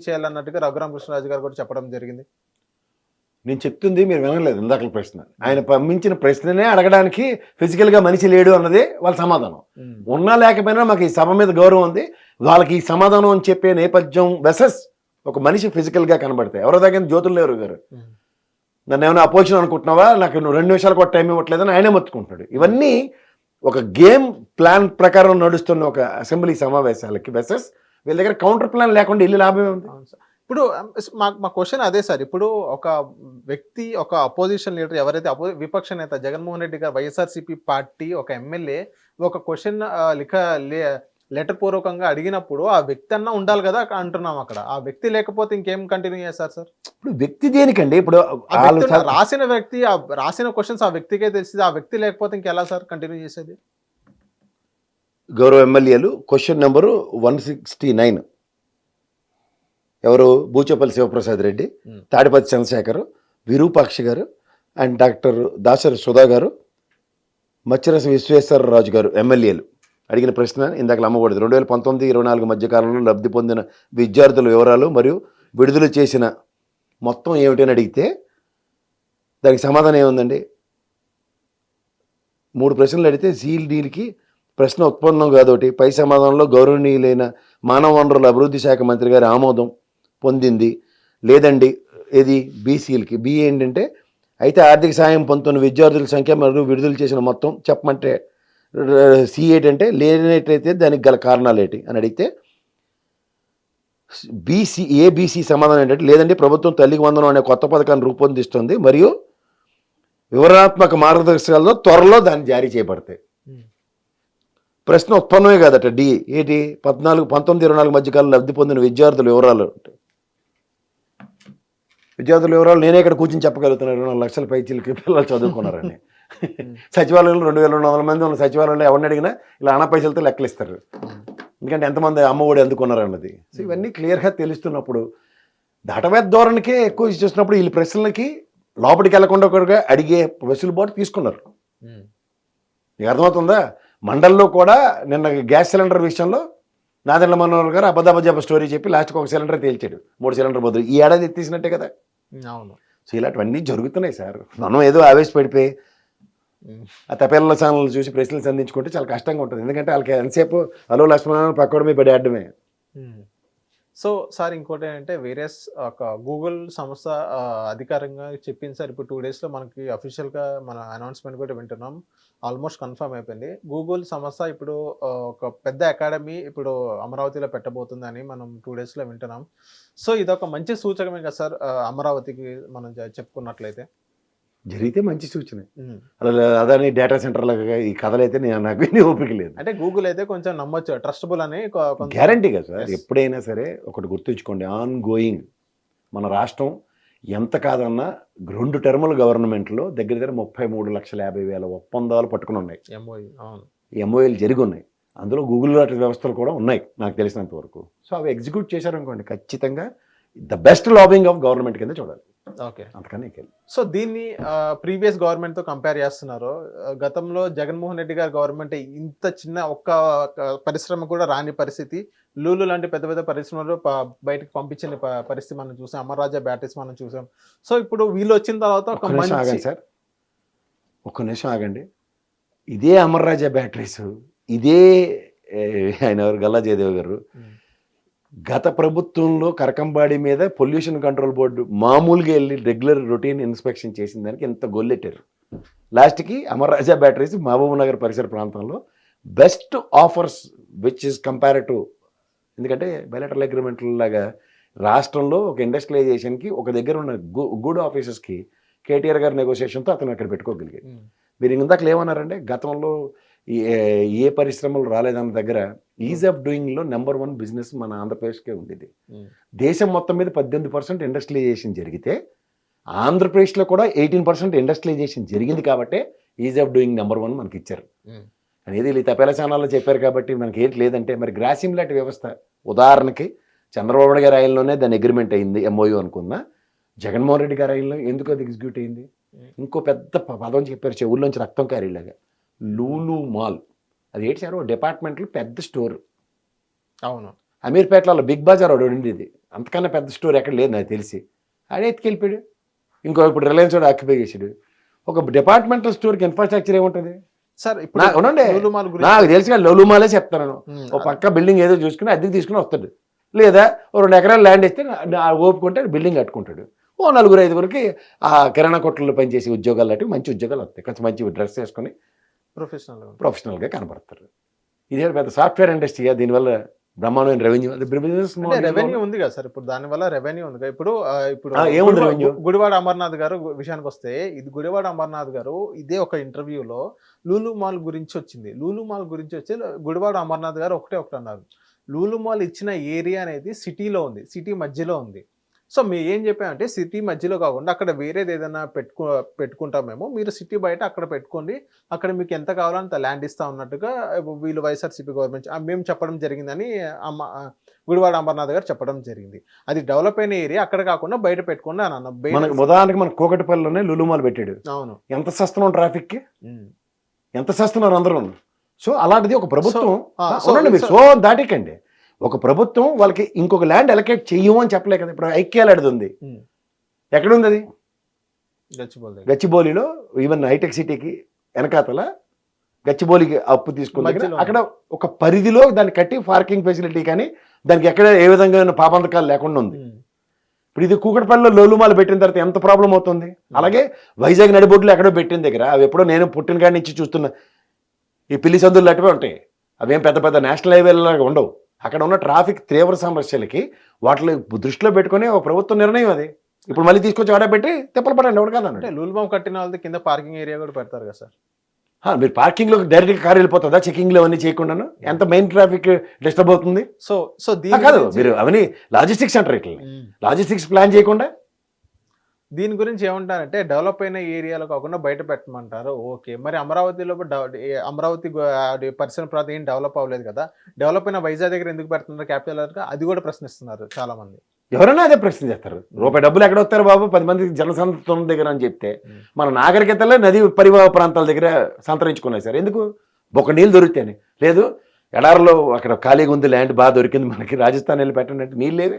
చేయాలన్నట్టుగా రఘురామ కృష్ణరాజు గారు కూడా చెప్పడం జరిగింది. నేను చెప్తుంది మీరు వినలేదు ఇందాక ప్రశ్న. ఆయన పంపించిన ప్రశ్ననే అడగడానికి ఫిజికల్గా మనిషి లేడు అన్నదే వాళ్ళ సమాధానం. ఉన్నా లేకపోయినా మాకు ఈ సభ మీద గౌరవం ఉంది. వాళ్ళకి ఈ సమాధానం అని చెప్పే నేపథ్యం వెసస్ ఒక మనిషి ఫిజికల్గా కనబడతాయి ఎవరో దగ్గర జ్యోతులు లేరు గారు. నన్ను ఏమైనా అపోజిషన్ అనుకుంటున్నావా నాకు నువ్వు రెండు నిమిషాలు కూడా టైం ఇవ్వట్లేదని ఆయనే మొత్తుకుంటున్నాడు. ఇవన్నీ ఒక గేమ్ ప్లాన్ ప్రకారం నడుస్తున్న ఒక అసెంబ్లీ సమావేశాలకి వెసస్ వీళ్ళ దగ్గర కౌంటర్ ప్లాన్ లేకుండా వెళ్ళి లాభమే ఉంది. ఇప్పుడు మా మా క్వశ్చన్ అదే సార్. ఇప్పుడు ఒక వ్యక్తి ఒక అపోజిషన్ లీడర్ ఎవరైతే అపో విపక్ష నేత జగన్మోహన్ రెడ్డి గారు వైఎస్ఆర్సీపీ పార్టీ ఒక ఎమ్మెల్యే ఒక క్వశ్చన్ లిఖ లెటర్ పూర్వకంగా అడిగినప్పుడు ఆ వ్యక్తి అన్న ఉండాలి కదా అంటున్నాం అక్కడ. ఆ వ్యక్తి లేకపోతే ఇంకేం కంటిన్యూ చేస్తారు సార్? ఇప్పుడు వ్యక్తి దేనికండి? ఇప్పుడు రాసిన వ్యక్తి ఆ రాసిన క్వశ్చన్స్ ఆ వ్యక్తికే తెలిసింది. ఆ వ్యక్తి లేకపోతే ఇంకెలా సార్ కంటిన్యూ చేసేది? గౌరవ ఎమ్మెల్యేలు question number one sixty nine ఎవరు? బూచపల్లి శివప్రసాద్ రెడ్డి. తాడిపతి చంద్రశేఖర్ విరూపాక్షి గారు అండ్ డాక్టర్ దాసరి సుధా గారు మచ్చిరస విశ్వేశ్వరరాజు గారు ఎమ్మెల్యేలు. అడిగిన ప్రశ్న ఇందాక అమ్మకూడదు. రెండు వేల పంతొమ్మిది ఇరవై నాలుగు మధ్య కాలంలో లబ్ధి పొందిన విద్యార్థుల వివరాలు మరియు విడుదల చేసిన మొత్తం ఏమిటని అడిగితే దానికి సమాధానం ఏముందండి? మూడు ప్రశ్నలు అడిగితే సీల్ డీల్కి ప్రశ్న ఉత్పన్నం కాదోటి పై సమాధానంలో గౌరవనీయులైన మానవ వనరుల అభివృద్ధి శాఖ మంత్రి గారి ఆమోదం పొందింది. లేదండి ఇది బీసీలకి. బి ఏంటంటే అయితే ఆర్థిక సాయం పొందుతున్న విద్యార్థుల సంఖ్య మరియు విడుదల చేసిన మొత్తం చెప్పమంటే సి ఏంటంటే లేనట్టయితే దానికి గల కారణాలు ఏంటి అని అడిగితే బీసీ ఏబీసీ సమాధానం ఏంటంటే లేదంటే ప్రభుత్వం తల్లికి వందనం అనే కొత్త పథకాన్ని రూపొందిస్తుంది మరియు వివరణాత్మక మార్గదర్శకాలతో త్వరలో దాన్ని జారీ చేయబడతాయి. ప్రశ్న ఉత్పన్నమే కాదట. డి ఏంటి? పద్నాలుగు పంతొమ్మిది ఇరవై నాలుగు మధ్యకాలంలో లబ్ధి పొందిన విద్యార్థుల వివరాలు విద్యార్థుల వివరాలు నేనే ఇక్కడ కూర్చొని చెప్పగలుగుతున్నాను. ఇరవై నాలుగు లక్షల పైచీలకి పిల్లలు చదువుకున్నారని. సచివాలయంలో రెండు వేల రెండు వందల మంది ఉన్న సచివాలయంలో ఎవరిని అడిగినా ఇలా అన్న పైసలతో లెక్కలిస్తారు. ఎందుకంటే ఎంతమంది అమ్మఒడి అందుకున్నారు అన్నది సో ఇవన్నీ క్లియర్గా తెలుస్తున్నప్పుడు దాటవేత ధోరణికే ఎక్కువ చూసినప్పుడు వీళ్ళ ప్రశ్నలకి లోపలికి వెళ్ళకుండా కూడా అడిగే వెసులుబాటు తీసుకున్నారు. నీకు అర్థమవుతుందా? మండల్లో కూడా నిన్న గ్యాస్ సిలిండర్ విషయంలో నాదెండ్ల మనోహర్ గారు అబద్ధబజాబ స్టోరీ చెప్పి లాస్ట్కి ఒక సిలిండర్ తేల్చాడు. మూడు సిలిండర్ బదులు. ఈ ఏడాది ఎత్తేసినట్టే కదా. అవును. సో ఇలాంటివన్నీ జరుగుతున్నాయి సార్. మనం ఏదో ఆవేశపడిపోయి. ఆ తపేళ్ళ ఛానల్ చూసి ప్రశ్నలు సంధించుకుంటే చాలా కష్టంగా ఉంటుంది. ఎందుకంటే వాళ్ళకి ఎంతసేపు హలో లక్ష్మణ పక్కన మీ పడి ఆడమే. సో సార్ ఇంకోటి ఏంటంటే వేరే ఒక గూగుల్ సంస్థ అధికారంగా చెప్పింది సార్. ఇప్పుడు టూ డేస్లో మనకి అఫీషియల్గా మన అనౌన్స్మెంట్ కూడా వింటున్నాం. ఆల్మోస్ట్ కన్ఫర్మ్ అయిపోయింది. గూగుల్ సంస్థ ఇప్పుడు ఒక పెద్ద అకాడమీ ఇప్పుడు అమరావతిలో పెట్టబోతుందని మనం టూ డేస్లో వింటున్నాం. సో ఇదొక మంచి సూచకమే కదా సార్ అమరావతికి మనం చెప్పుకున్నట్లయితే. జరిగితే మంచి సూచన. అలా అదని డేటా సెంటర్లుగా ఈ కథలైతే నేను నాకు ఓపిక లేదు. అంటే గూగుల్ అయితే కొంచెం నమ్మొచ్చు ట్రస్టబుల్ అని గ్యారంటీ కదా సార్. ఎప్పుడైనా సరే ఒకటి గుర్తుంచుకోండి ఆన్ గోయింగ్ మన రాష్ట్రం ఎంత కాదన్నా రెండు టర్ముల గవర్నమెంట్లో దగ్గర దగ్గర ముప్పై మూడు లక్షల యాభై వేల ఒప్పందాలు పట్టుకుని ఉన్నాయి. ఎంఓఏలు జరిగి ఉన్నాయి అందులో గూగుల్ లాంటి వ్యవస్థలు కూడా ఉన్నాయి నాకు తెలిసినంత వరకు. సో అవి ఎగ్జిక్యూట్ చేశారనుకోండి ఖచ్చితంగా the best lobbying of government కింద చూడాలి. ఓకే. ఇంకేం. సో దీన్ని ప్రీవియస్ గవర్నమెంట్తో కంపేర్ చేస్తున్నారు గతంలో జగన్మోహన్ రెడ్డి గారి గవర్నమెంట్ ఇంత చిన్న ఒక్క పరిశ్రమ కూడా రాని పరిస్థితి. లూలు లాంటి పెద్ద పెద్ద పరిశ్రమలు బయటకు పంపించిన పరిస్థితి మనం చూసాం. అమర్రాజా బ్యాటరీస్ మనం చూసాం. సో ఇప్పుడు వీళ్ళు వచ్చిన తర్వాత ఒక మంచి సార్. ఒక్క నిమిషం ఆగండి. ఇదే అమర్ రాజా బ్యాటరీస్ ఇదే ఆయన ఎవరు? గల్లా జయదేవ్ గారు. గత ప్రభుత్వంలో కరకంబాడి మీద పొల్యూషన్ కంట్రోల్ బోర్డు మామూలుగా వెళ్ళి రెగ్యులర్ రొటీన్ ఇన్స్పెక్షన్ చేసిన దానికి ఎంత గొల్లెట్టారు. లాస్ట్కి అమర్ రాజా బ్యాటరీస్ మహబూబ్ నగర్ పరిసర ప్రాంతంలో best offers which is comparative ఎందుకంటే బయలటరల్ అగ్రిమెంట్ లాగా రాష్ట్రంలో ఒక ఇండస్ట్రియలైజేషన్కి ఒక దగ్గర ఉన్న గుడ్ ఆఫీసెస్కి కేటీఆర్ గారి నెగోషియేషన్తో అతను అక్కడ పెట్టుకోగలిగాడు. మీరు ఇందాక ఏమన్నారంటే గతంలో ఏ- పరిశ్రమలు రాలేదన్న దగ్గర ఈజ్ ఆఫ్ డూయింగ్లో నెంబర్ వన్ బిజినెస్ మన ఆంధ్రప్రదేశ్కే ఉండేది. ఉమ్, దేశం మొత్తం మీద పద్దెనిమిది పర్సెంట్ ఇండస్ట్రియలైజేషన్ జరిగితే ఆంధ్రప్రదేశ్లో కూడా ఎయిటీన్ పర్సెంట్ ఇండస్ట్రియలైజేషన్ జరిగింది కాబట్టే ease of doing number one మనకి ఇచ్చారు అనేది వీళ్ళు తపేల ఛానల్లో చెప్పారు కాబట్టి మనకి ఏంటి లేదంటే మరి గ్రాసిమ్ లాంటి వ్యవస్థ. ఉదాహరణకి చంద్రబాబు గారి ఆయనలోనే దాని అగ్రిమెంట్ అయింది ఎంఓయూ అనుకున్నా. జగన్మోహన్ రెడ్డి గారి ఆయనలో ఎందుకు అది ఎగ్జిక్యూట్ అయింది? ఇంకో పెద్ద పదం చెప్పారు చెవుల్లోంచి రక్తం కారేలాగా. లూలు మాల్. అది ఏంటి సార్? డిపార్ట్మెంట్లో పెద్ద స్టోర్. అవును. అమీర్పేటలో బిగ్ బజార్ ఒకటి ఉండేది. అంతకన్నా పెద్ద స్టోర్ ఎక్కడ లేదు నాకు తెలిసి. ఆడే ఎత్తుకెళ్ళిపోయాడు? ఇంకో ఇప్పుడు రిలయన్స్ వాడు ఆక్యుపై చేసాడు ఒక డిపార్ట్మెంటల్ స్టోర్కి ఇన్ఫ్రాస్ట్రక్చర్ ఏముంటుంది? సార్ ఇప్పుడు అవునండి. నాకు తెలిసి లొలుమాలే చెప్తాను ఓ పక్క బిల్డింగ్ ఏదో చూసుకుని అద్దెకి తీసుకుని వస్తాడు. లేదా రెండు ఎకరాలు ల్యాండ్ ఇస్తే ఓపుకుంటే బిల్డింగ్ కట్టుకుంటాడు. ఓ నలుగురు ఐదుగురికి ఆ కిరాణా కొట్లలో పనిచేసే ఉద్యోగాలు లాంటివి మంచి ఉద్యోగాలు వస్తాయి. కొంచెం మంచి డ్రెస్ వేసుకొని ప్రొఫెషనల్. ప్రొఫెషనల్గా కనబడతారు. ఇదే పెద్ద సాఫ్ట్వేర్ ఇండస్ట్రీ దీనివల్ల బ్రహ్మాండమైన రెవెన్యూ బిజినెస్ రెవెన్యూ ఉంది కదా సార్ ఇప్పుడు దాని వల్ల రెవెన్యూ ఉంది ఇప్పుడు ఇప్పుడు ఏముంది revenue? గుడివాడ అమర్నాథ్ గారు విషయానికి వస్తే ఇది గుడివాడ అమర్నాథ్ గారు ఇదే ఒక ఇంటర్వ్యూలో లూలు మాల్ గురించి వచ్చింది. లూలు మాల్ గురించి వచ్చి గుడివాడ అమర్నాథ్ గారు ఒకటే ఒకటి అన్నారు. లూలు మాల్ ఇచ్చిన ఏరియా అనేది సిటీలో ఉంది సిటీ మధ్యలో ఉంది. సో మేము ఏం చెప్పామంటే సిటీ మధ్యలో కాకుండా అక్కడ వేరేది ఏదైనా పెట్టుకు పెట్టుకుంటామేమో మీరు సిటీ బయట అక్కడ పెట్టుకోండి. అక్కడ మీకు ఎంత కావాలో అంత ల్యాండ్ ఇస్తా ఉన్నట్టుగా వీళ్ళు వైఎస్ఆర్సీపీ గవర్నమెంట్ ఆ, మేము చెప్పడం జరిగిందని అమ్మ గుడివాడ అమర్నాథ్ గారు చెప్పడం జరిగింది. అది డెవలప్ అయిన ఏరియా అక్కడ కాకుండా బయట పెట్టుకోండి అని అన్న. మనకు ఉదాహరణకి మన కోకటిపల్లిలోనే లులుమాలు పెట్టాడు. అవును. ఎంత సస్తున్నాం ట్రాఫిక్కి. ఎంత చేస్తున్నారు అందరూ? సో అలాంటిది ఒక ప్రభుత్వం. సో దాటికండి. ఒక ప్రభుత్వం వాళ్ళకి ఇంకొక ల్యాండ్ అలకేట్ చెయ్యము అని చెప్పలే కదా. ఇప్పుడు ఐక్యాలాడిది ఉంది. ఎక్కడుంది అది గచ్చిబౌలి. గచ్చిబౌలిలో ఈవెన్ హైటెక్ సిటీకి వెనకాతల గచ్చిబౌలికి అప్పు మధ్యలో. అక్కడ ఒక పరిధిలో దాన్ని కట్టి పార్కింగ్ ఫెసిలిటీ కానీ దానికి ఎక్కడ ఏ విధంగా పాపంతకాలు లేకుండా ఉంది. ఇప్పుడు ఇది కూకట్పల్లిలో లోలుమాలు పెట్టిన తర్వాత ఎంత ప్రాబ్లం అవుతుంది? అలాగే వైజాగ్ నడిబొడ్లు ఎక్కడో పెట్టిన దగ్గర. అవి ఎప్పుడో నేను పుట్టిన కాడి నుంచి చూస్తున్నా ఈ పిల్లి సందులు లాంటివే ఉంటాయి. అవేం పెద్ద పెద్ద నేషనల్ హైవేలాగా ఉండవు. అక్కడ ఉన్న ట్రాఫిక్ తీవ్ర సమస్యలకి వాటిని దృష్టిలో పెట్టుకొని ఒక ప్రభుత్వ నిర్ణయం అది. ఇప్పుడు మళ్ళీ తీసుకొచ్చి ఆడ పెట్టి తిప్పలు పడండి ఎవరు అంటే కాదన్నాడు లూల్బామ్ కట్టిన వాళ్ళది కింద పార్కింగ్ ఏరియా కూడా పెడతారు కదా సార్. మీరు పార్కింగ్లో డైరెక్ట్గా కారు వెళ్ళిపోతుందా? చెకింగ్లో అవన్నీ చేయకుండాను? ఎంత మెయిన్ ట్రాఫిక్ డిస్టర్బ్ అవుతుంది? సో సో కాదు మీరు అవన్నీ లాజిస్టిక్స్ అంటారు ఇట్లా. లాజిస్టిక్స్ ప్లాన్ చేయకుండా దీని గురించి ఏమంటారంటే డెవలప్ అయిన ఏరియాలో కాకుండా బయట పెట్టమంటారు. ఓకే. మరి అమరావతిలో అమరావతి పరిసర ప్రాంతం ఏం డెవలప్ అవ్వలేదు కదా డెవలప్ అయిన వైజాగ్ దగ్గర ఎందుకు పెడుతున్నారు క్యాపిటల్ అది కూడా ప్రశ్నిస్తున్నారు చాలా మంది ఎవరైనా అదే ప్రశ్న చేస్తారు. రూపాయి డబ్బులు ఎక్కడ వస్తారు బాబు? పది మంది జనసంతం దగ్గర అని చెప్తే. మన నాగరికతలో నది పరివాహ ప్రాంతాల దగ్గర సంతరించుకున్నాయి సార్. ఎందుకు? ఒక నీళ్ళు దొరికితేనే. లేదు ఎడారిలో అక్కడ ఖాళీగా ఉంది ల్యాండ్ బాగా దొరికింది మనకి రాజస్థాన్ వెళ్ళి పెట్టండి అంటే నీళ్ళు లేవే.